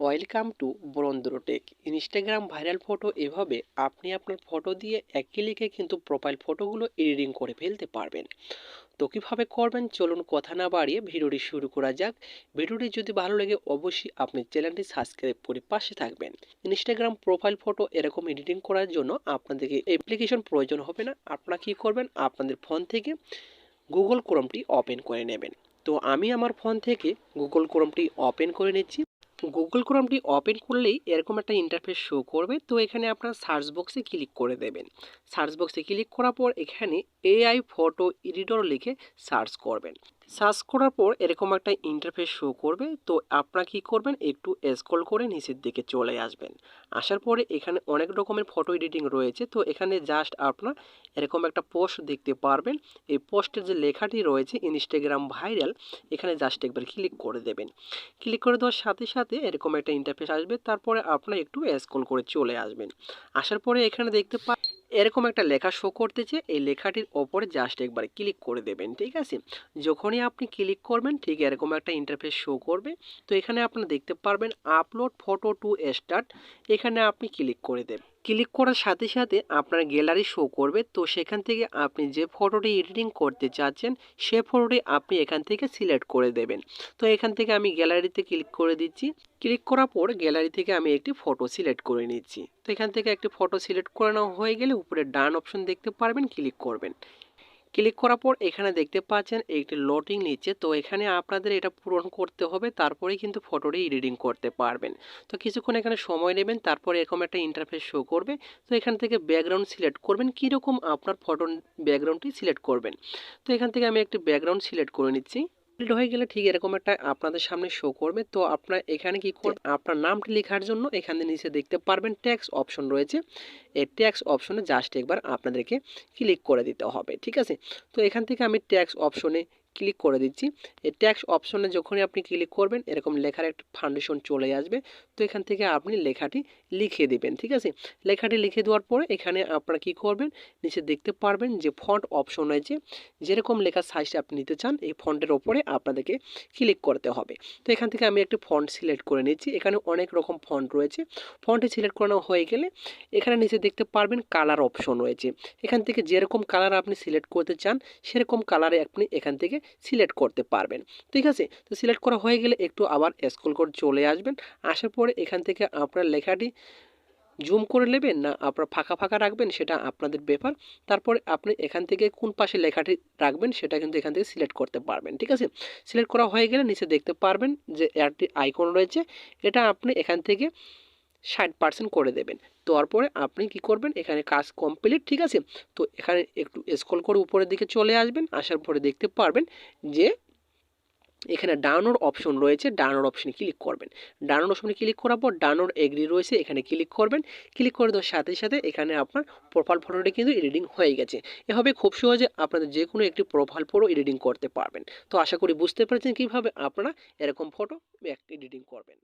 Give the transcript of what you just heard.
Welcome to বরন্দ্রটেক Instagram viral photo এভাবে আপনি আপনার ফটো দিয়ে এক ক্লিকে কিন্তু প্রোফাইল ফটোগুলো এডিটিং করে ফেলতে পারবেন। তো কীভাবে করবেন? চলুন কথা না বাড়িয়ে ভিডিওটি শুরু করা যাক। ভিডিওটি যদি ভালো লাগে অবশ্যই আপনি চ্যানেলটি সাবস্ক্রাইব করে পাশে থাকবেন। ইনস্টাগ্রাম প্রোফাইল ফটো এরকম এডিটিং করার জন্য আপনাদেরকে অ্যাপ্লিকেশন প্রয়োজন হবে না। আপনারা কী করবেন? আপনাদের ফোন থেকে গুগল ক্রোমটি ওপেন করে নেবেন। তো আমি আমার ফোন থেকে গুগল ক্রোমটি ওপেন করে নিচ্ছি। গুগল ক্রোমটি ওপেন করলেই এরকম একটা ইন্টারফেস শো করবে। তো এখানে আপনার সার্চ বক্সে ক্লিক করে দেবেন। সার্চ বক্সে ক্লিক করার পর এখানে এআই ফটো এডিটর লিখে সার্চ করবেন। সার্চ করার পর এরকম একটা ইন্টারফেস শো করবে। তো আপনারা কী করবেন? একটু স্ক্রল করে নিচের দিকে চলে আসবেন। আসার পরে এখানে অনেক রকমের ফটো এডিটিং রয়েছে। তো এখানে জাস্ট আপনার এরকম একটা পোস্ট দেখতে পারবেন। এই পোস্টের যে লেখাটি রয়েছে ইনস্টাগ্রাম ভাইরাল এখানে জাস্ট একবার ক্লিক করে দেবেন। ক্লিক করে দেওয়ার সাথে সাথে এরকম একটা ইন্টারফেস আসবে। তারপরে আপনার একটু স্ক্রল করে চলে আসবেন। আসার পরে এখানে দেখতে পা এরকম একটা লেখা শো করতেছে এই লেখাটির ওপরে জাস্ট একবার ক্লিক করে দেবেন, ঠিক আছে? যখনই আপনি ক্লিক করবেন, ঠিক এরকম একটা ইন্টারফেস শো করবে। তো এখানে আপনি দেখতে পারবেন আপলোড ফটো টু স্টার্ট এখানে আপনি ক্লিক করে দেবেন। ক্লিক করার সাথে সাথে আপনার গ্যালারি শো করবে। তো সেখান থেকে আপনি যে ফটোটি এডিটিং করতে চাচ্ছেন, সে ফটোটি আপনি এখান থেকে সিলেক্ট করে দেবেন। তো এখান থেকে আমি গ্যালারিতে ক্লিক করে দিচ্ছি। ক্লিক করার পর গ্যালারি থেকে আমি একটি ফটো সিলেক্ট করে নিচ্ছি। তো এখান থেকে একটি ফটো সিলেক্ট করে নেওয়া হয়ে গেলে উপরে ডান অপশন দেখতে পারবেন ক্লিক করবেন। ক্লিক করার পর এখানে দেখতে পাচ্ছেন একটি লোডিং নিচ্ছে। তো এখানে আপনাদের এটা পূরণ করতে হবে তারপরে কিন্তু ফটোটি এডিটিং করতে পারবেন। তো কিছুক্ষণ এখানে সময় নেবেন, তারপরে এরকম একটা ইন্টারফেস শো করবে। তো এখান থেকে ব্যাকগ্রাউন্ড সিলেক্ট করবেন, কীরকম আপনার ফটো ব্যাকগ্রাউন্ডটি সিলেক্ট করবেন। তো এখান থেকে আমি একটি ব্যাকগ্রাউন্ড সিলেক্ট করে নিচ্ছি। কমপ্লিট হয়ে গেলে ঠিক এরকম একটা আপনাদের সামনে শো করবে। তো আপনার এখানে কি করবেন? আপনার নামটি লেখার জন্য এখানে নিচে দেখতে পারবেন ট্যাক্স অপশন রয়েছে। এই ট্যাক্স অপশনে জাস্ট একবার আপনাদেরকে ক্লিক করে দিতে হবে ঠিক আছে? তো এখান থেকে আমি ট্যাক্স অপশনে ক্লিক করে দিচ্ছি। এই ট্যাক্স অপশনে যখনই আপনি ক্লিক করবেন, এরকম লেখার একটা ফাউন্ডেশন চলে আসবে। তো এখান থেকে আপনি লেখাটি লিখে দেবেন, ঠিক আছে? লেখাটি লিখে দেওয়ার পরে এখানে আপনারা কি করবেন? নিচে দেখতে পারবেন যে ফন্ট অপশন রয়েছে। যেরকম লেখার সাইজটা আপনি নিতে চান, এই ফন্টের ওপরে আপনাদেরকে ক্লিক করতে হবে। তো এখান থেকে আমি একটা ফন্ট সিলেক্ট করে নিচ্ছি। এখানে অনেক রকম ফন্ট রয়েছে। ফন্টে সিলেক্ট করানো হয়ে গেলে এখানে নিচে দেখতে পারবেন কালার অপশন রয়েছে। এখান থেকে যেরকম কালার আপনি সিলেক্ট করতে চান, সেরকম কালারে আপনি এখান থেকে সিলেক্ট করতে পারবেন। ঠিক আছে? তো সিলেক্ট করা হয়ে গেলে একটু আবার স্ক্রল করে চলে আসবেন। আসার পরে এখান থেকে আপনার লেখাটি জুম করে নেবেন না আপনার ফাঁকা ফাঁকা রাখবেন সেটা আপনাদের ব্যাপার। তারপরে আপনি এখান থেকে কোন পাশে লেখাটি রাখবেন সেটা কিন্তু এখান থেকে সিলেক্ট করতে পারবেন। ঠিক আছে? সিলেক্ট করা হয়ে গেলে নিচে দেখতে পারবেন যে একটি আইকন রয়েছে। এটা আপনি এখান থেকে ষাট পার্সেন্ট করে দেবেন। তারপরে আপনি কি করবেন? এখানে কাজ কমপ্লিট ঠিক আছে? তো এখানে একটু স্ক্রল করে উপরের দিকে চলে আসবেন। আসার পরে দেখতে পারবেন যে এখানে ডাউনলোড অপশন রয়েছে। ডাউনলোড অপশনে ক্লিক করবেন। ডাউনলোড অপশনে ক্লিক করার পর ডাউনলোড এগ্রি রয়েছে। এখানে ক্লিক করবেন। ক্লিক করে দেওয়ার সাথে সাথে এখানে আপনার প্রোফাইল ফটোটি কিন্তু এডিটিং হয়ে গেছে। এভাবে খুব সহজে আপনাদের যে কোনো একটি প্রোফাইল ফটো এডিটিং করতে পারবেন। তো আশা করি বুঝতে পেরেছেন কীভাবে আপনারা এরকম ফটো এডিটিং করবেন।